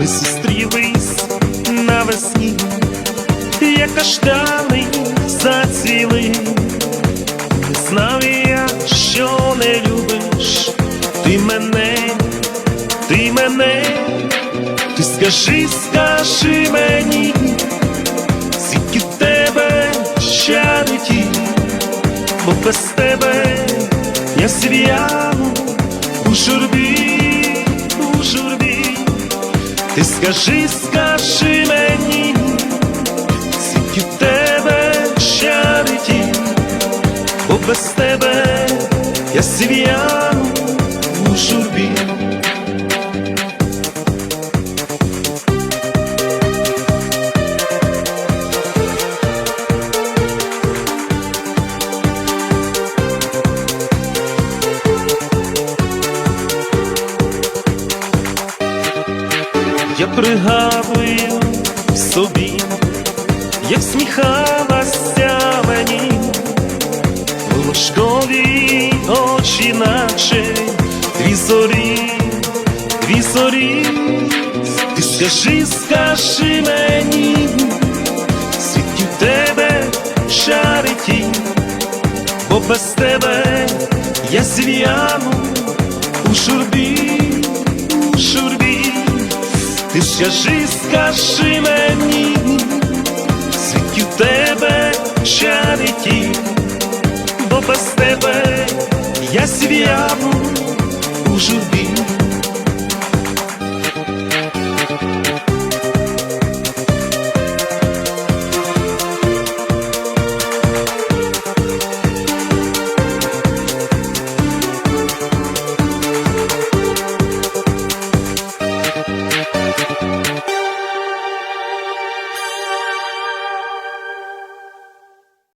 Ми зустрілись навесні, як каштани зацвіли, не знав я, що не любиш, ти мене, ти мене, ти скажи, скажи мені, звідки тебе щадить, бо без тебе я св'яну у журбі ти скажи, скажи мені, скільки тебе щадиті, бо без тебе я св'яну Я пригадую собі, як сміхалася мені, волошкові очі, наче дві зорі, дві зорі, ти скажи, скажи мені, світі в тебе шариті, бо без тебе я зв'яну у журбі, у журбі. Ти скажи, скажи мені, звідки в тебе чарики, бо без тебе я свяну.